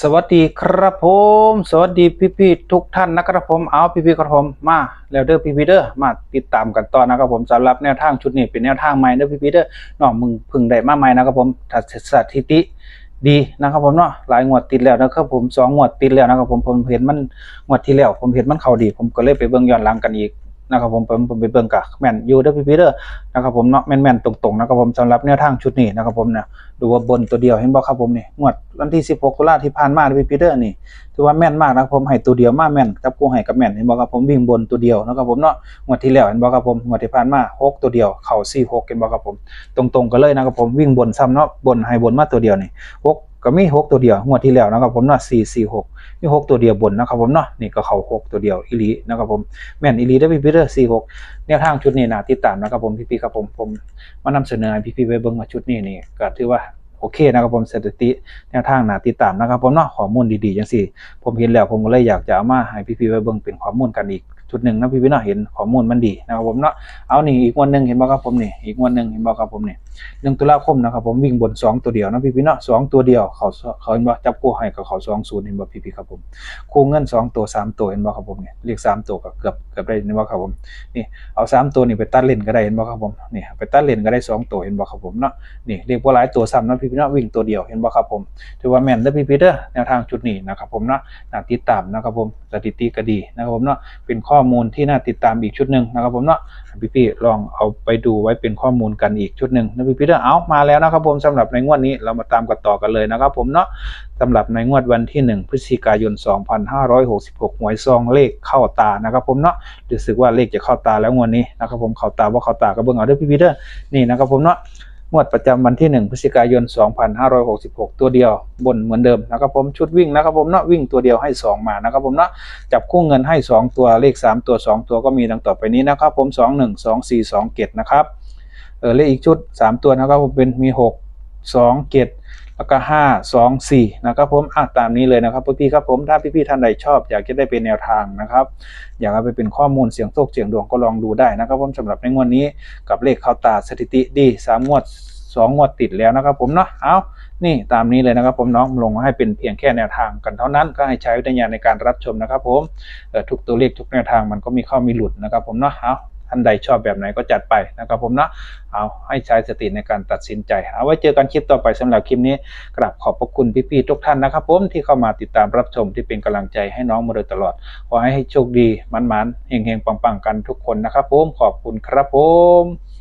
สวัสดีครับผม สวัสดีพี่ๆทุกท่านนะครับผมเอาพี่ๆครับผมมาแล้วเด้อพี่ๆเด้อมาติดตามกันต่อนะครับผมสำหรับแนวทางชุดนี้เป็นแนวทางใหม่เด้อพี่ๆเด้อน้องมึงพึ่งได้มาใหม่นะครับผมถ้าสถิติดีนะครับผมเนาะหลายงวดติดแล้วนะครับผมสองงวดติดแล้วนะครับผมผมเห็นมันงวดที่แล้วผมเห็นมันเข้าดี ผมก็เลยไปเบิ่งย้อนหลังกันอีก นะครับผมผมผมไปเบิ่งกะแม่นยูเด้อพี่ๆเด้อนะครับผมเนาะแม่นๆตรงๆนะครับผมสำหรับแนวทางชุดนี้นะครับผมเนี่ยดูว่าบนตัวเดียวเห็นบ่ครับผมนี่งวดวันที่ 16ตุลาที่ผ่านมาพี่ปีเตอร์นี่ถือว่าแม่นมากนะครับผมให้ตัวเดียวมาแม่นจับกูให้กับแม่นเห็นบ่ครับผมวิ่งบนตัวเดียวนะครับผมเนาะงวดที่แล้วเห็นบ่ครับผมงวดที่ผ่านมาหกตัวเดียวเข้า4 6เห็นบ่ครับผมตรงๆกันเลยนะครับผมวิ่งบนซ้ำเนาะบนให้บนมาตัวเดียวนี่ห ก็มีหกตัวเดียวงวดที่แล้วนะครับผมเนาะ4 4 6มีหกตัวเดียวบนนะครับผมเนาะนี่ก็เข้าหกตัวเดียวอีหลีนะครับผมแม่นอีหลีได้พี่ปีเตอร์4 6แนวทางชุดนี้น่าติดตามนะครับผมพี่ๆครับผมผมมานำเสนอให้พี่ไปเบิ่งว่าชุดนี้นี่ก็ถือว่าโอเคนะครับผมสถิติแนวทางหนาติดตามนะครับผมเนาะข้อมูลดีๆจังซี่ ผมเห็นแล้วผมก็เลยอยากจะเอามาให้พี่ๆไปเบิ่งเป็นข้อมูลกันอีก ชุดหนึ่งนะพี่ๆเนาะเห็นข้อมูลมันดีนะครับผมเนาะเอานี่อีกวันหนึ่งเห็นบ่ครับผมนี่อีกวันหนึ่งเห็นบ่ครับผมนี่หนึ่งตุลาคมนะครับผมวิ่งบนสองตัวเดียวนะพี่ๆเนาะสองตัวเดียวเขาเขาเห็นบ่จับคู่ให้กับเขา20เห็นบอกพี่พี่ครับผมคู่เงินสองตัวสามตัวเห็นบ่ครับผมนี่เลขสามตัวก็เกือบเกือบได้เห็นบ่ครับผมนี่เอาสามตัวนี่ไปตัดเล่นก็ได้เห็นบ่ครับผมนี่ไปตัดเล่นก็ได้สองตัวเห็นบ่ครับผมเนาะนี่เรียกว่าหลายตัวซ้ำนะพี่พี่เนาะวิ่งตัวเดียวเห็นบ่ครับผมถือว่าแม่นเด้อพี่พี่เด้อแนวทางจุดนี้นะครับผมเนาะติดตามนะครับผมสถิติก็ดีนะครับผมเนาะเป็นข้อมูลที่น่าติดตามอีกชุดหนึ่งนะครับผมเนาะพี่พี่ลองเอาไปดูไว้เป็นข้อมูลกันอีกชุดหนึ่งนะพี่พี่เด้อเอามาแล้วนะครับผมสำหรับในงวดนี้เรามาตามกันต่อกันเลยนะครับผมเนาะสำหรับในงวดวันที่ 1 พฤศจิกายน 2566 หวยซองเลขเข้าตานะครับผมเนาะรู้สึกว่าเลขจะเข้าตาแล้วงวดนี้นะครับผมเข้าตาว่าเข้าตาก็เบิ่งเอาเด้อพี่พีเด้อนี่นะครับผมเนาะ งวดประจำวันที่ 1 พฤศจิกายน 2566 ตัวเดียว บนเหมือนเดิมนะครับผมชุดวิ่งนะครับผมเนาะวิ่งตัวเดียวให้ 2 มานะครับผมเนาะจับคู่เงินให้ 2 ตัวเลข 3 ตัว 2 ตัวก็มีดังต่อไปนี้นะครับผม 21 24 2 7 นะครับเออเลขอีกชุด 3 ตัวนะครับผมเป็นมี 6 2 7 แล้วก็ห้าสองสี่นะครับผมอะตามนี้เลยนะครับพี่ๆครับผมถ้าพี่ๆท่านใดชอบ อยากจะได้เป็นแนวทางนะครับ อยากเอาไปเป็นข้อมูลเสียงโชคเสียงดวงก็ลองดูได้นะครับผมสำหรับในงวดนี้กับเลขเข้าตาสถิติดีสามงวดสองงวดติดแล้วนะครับผมเนาะเอานี่ตามนี้เลยนะครับผมน้องลงให้เป็นเพียงแค่แนวทางกันเท่านั้นก็ให้ใช้วิจารณญาในการรับชมนะครับผมทุกตัวเลขทุกแนวทางมันก็มีเข้ามีหลุดนะครับผมเนาะเอา ท่านใดชอบแบบไหนก็จัดไปนะครับผมเนาะเอาให้ใช้สติในการตัดสินใจ เอาไว้เจอกันคลิปต่อไปสำหรับคลิปนี้กราบขอบพระคุณพี่ๆทุกท่านนะครับผมที่เข้ามาติดตามรับชมที่เป็นกำลังใจให้น้องมาโดยตลอด ขอให้โชคดีมันๆเฮงๆปังๆกันทุกคนนะครับผมขอบคุณครับผม